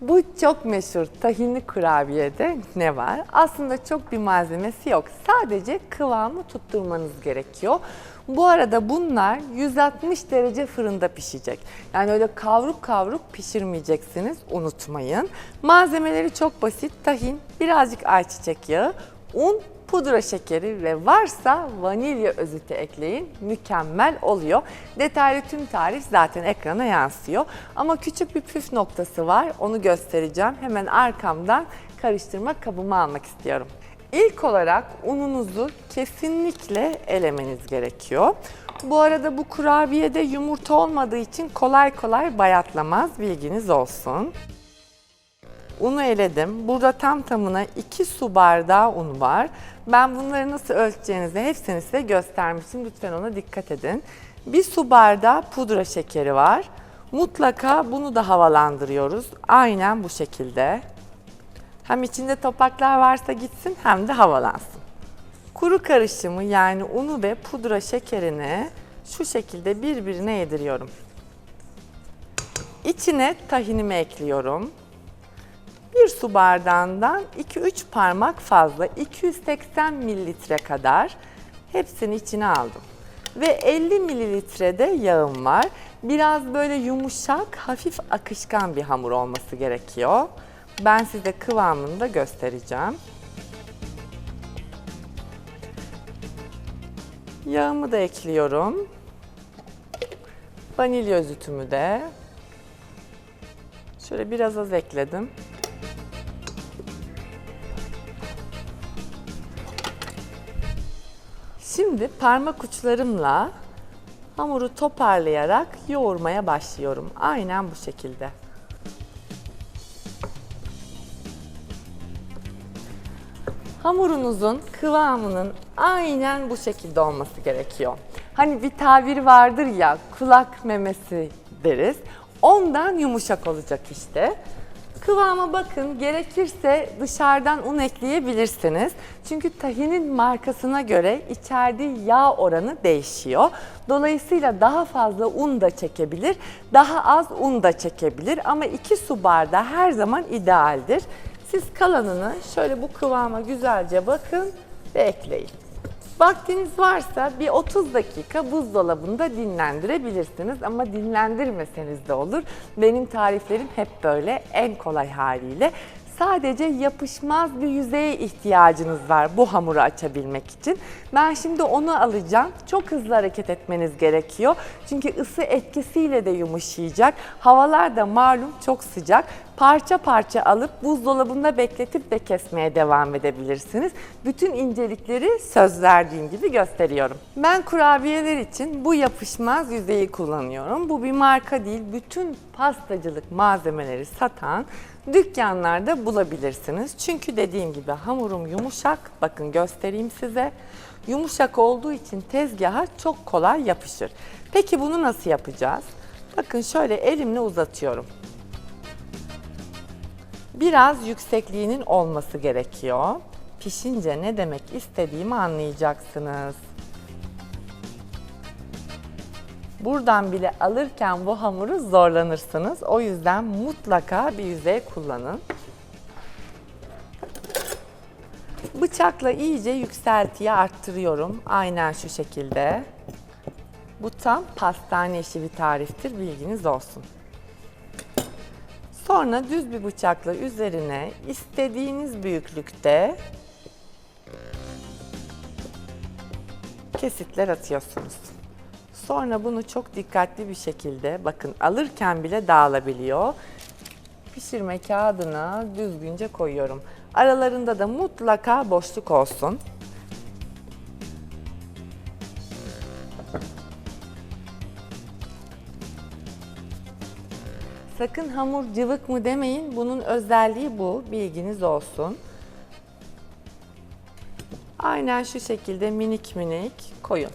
Bu çok meşhur tahinli kurabiyede ne var? Aslında çok bir malzemesi yok. Sadece kıvamı tutturmanız gerekiyor. Bu arada bunlar 160 derece fırında pişecek. Yani öyle kavruk kavruk pişirmeyeceksiniz unutmayın. Malzemeleri çok basit. Tahin, birazcık ayçiçek yağı, un, pudra şekeri ve varsa vanilya özütü ekleyin. Mükemmel oluyor. Detaylı tüm tarif zaten ekrana yansıyor. Ama küçük bir püf noktası var. Onu göstereceğim. Hemen arkamdan karıştırma kabımı almak istiyorum. İlk olarak ununuzu kesinlikle elemeniz gerekiyor. Bu arada bu kurabiyede yumurta olmadığı için kolay kolay bayatlamaz bilginiz olsun. Unu eledim. Burada tam tamına 2 su bardağı un var. Ben bunları nasıl ölçeceğinizi hepsini size göstermiştim. Lütfen ona dikkat edin. Bir su bardağı pudra şekeri var. Mutlaka bunu da havalandırıyoruz. Aynen bu şekilde. Hem içinde topaklar varsa gitsin hem de havalansın. Kuru karışımı yani unu ve pudra şekerini şu şekilde birbirine yediriyorum. İçine tahinimi ekliyorum. Bir su bardağından 2-3 parmak fazla 280 mililitre kadar hepsini içine aldım. Ve 50 mililitre de yağım var. Biraz böyle yumuşak, hafif akışkan bir hamur olması gerekiyor. Ben size kıvamını da göstereceğim. Yağımı da ekliyorum. Vanilya özütümü de. Şöyle biraz az ekledim. Şimdi parmak uçlarımla hamuru toparlayarak yoğurmaya başlıyorum. Aynen bu şekilde. Hamurunuzun kıvamının aynen bu şekilde olması gerekiyor. Hani bir tabir vardır ya kulak memesi deriz. Ondan yumuşak olacak işte. Kıvama bakın gerekirse dışarıdan un ekleyebilirsiniz. Çünkü tahinin markasına göre içerdiği yağ oranı değişiyor. Dolayısıyla daha fazla un da çekebilir, daha az un da çekebilir ama 2 su bardağı her zaman idealdir. Siz kalanını şöyle bu kıvama güzelce bakın ve ekleyin. Vaktiniz varsa bir 30 dakika buzdolabında dinlendirebilirsiniz ama dinlendirmeseniz de olur. Benim tariflerim hep böyle en kolay haliyle. Sadece yapışmaz bir yüzeye ihtiyacınız var bu hamuru açabilmek için. Ben şimdi onu alacağım. Çok hızlı hareket etmeniz gerekiyor. Çünkü ısı etkisiyle de yumuşayacak. Havalar da malum çok sıcak. Parça parça alıp buzdolabında bekletip de kesmeye devam edebilirsiniz. Bütün incelikleri söz verdiğim gibi gösteriyorum. Ben kurabiyeler için bu yapışmaz yüzeyi kullanıyorum. Bu bir marka değil. Bütün pastacılık malzemeleri satan dükkanlarda bulabilirsiniz. Çünkü dediğim gibi hamurum yumuşak. Bakın göstereyim size. Yumuşak olduğu için tezgaha çok kolay yapışır. Peki bunu nasıl yapacağız? Bakın şöyle elimle uzatıyorum. Biraz yüksekliğinin olması gerekiyor. Pişince ne demek istediğimi anlayacaksınız. Buradan bile alırken bu hamuru zorlanırsınız. O yüzden mutlaka bir yüzey kullanın. Bıçakla iyice yükseltiye arttırıyorum. Aynen şu şekilde. Bu tam pastane işi bir tariftir. Bilginiz olsun. Sonra düz bir bıçakla üzerine istediğiniz büyüklükte kesitler atıyorsunuz. Sonra bunu çok dikkatli bir şekilde bakın alırken bile dağılabiliyor. Pişirme kağıdına düzgünce koyuyorum. Aralarında da mutlaka boşluk olsun. Sakın hamur cıvık mı demeyin. Bunun özelliği bu. Bilginiz olsun. Aynen şu şekilde minik minik koyun.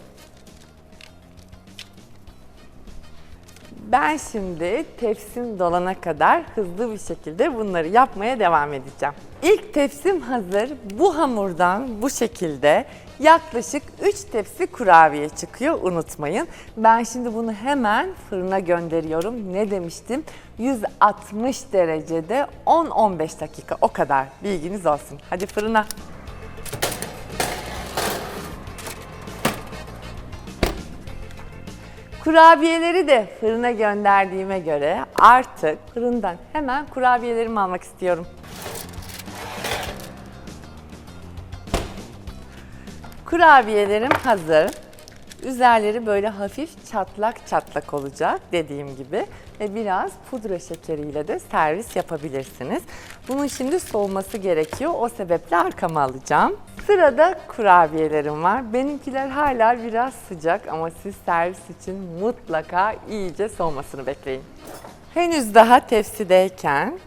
Ben şimdi tepsim dolana kadar hızlı bir şekilde bunları yapmaya devam edeceğim. İlk tepsim hazır. Bu hamurdan bu şekilde yaklaşık 3 tepsi kurabiye çıkıyor unutmayın. Ben şimdi bunu hemen fırına gönderiyorum. Ne demiştim? 160 derecede 10-15 dakika o kadar bilginiz olsun. Hadi fırına. Kurabiyeleri de fırına gönderdiğime göre artık fırından hemen kurabiyelerimi almak istiyorum. Kurabiyelerim hazır. Üzerleri böyle hafif çatlak çatlak olacak dediğim gibi ve biraz pudra şekeriyle de servis yapabilirsiniz. Bunun şimdi soğuması gerekiyor. O sebeple arkama alacağım. Sırada kurabiyelerim var. Benimkiler hala biraz sıcak ama siz servis için mutlaka iyice soğumasını bekleyin. Henüz daha tepsideyken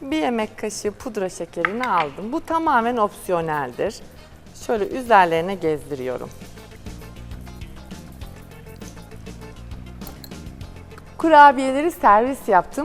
bir yemek kaşığı pudra şekerini aldım. Bu tamamen opsiyoneldir. Şöyle üzerlerine gezdiriyorum. Kurabiyeleri servis yaptım.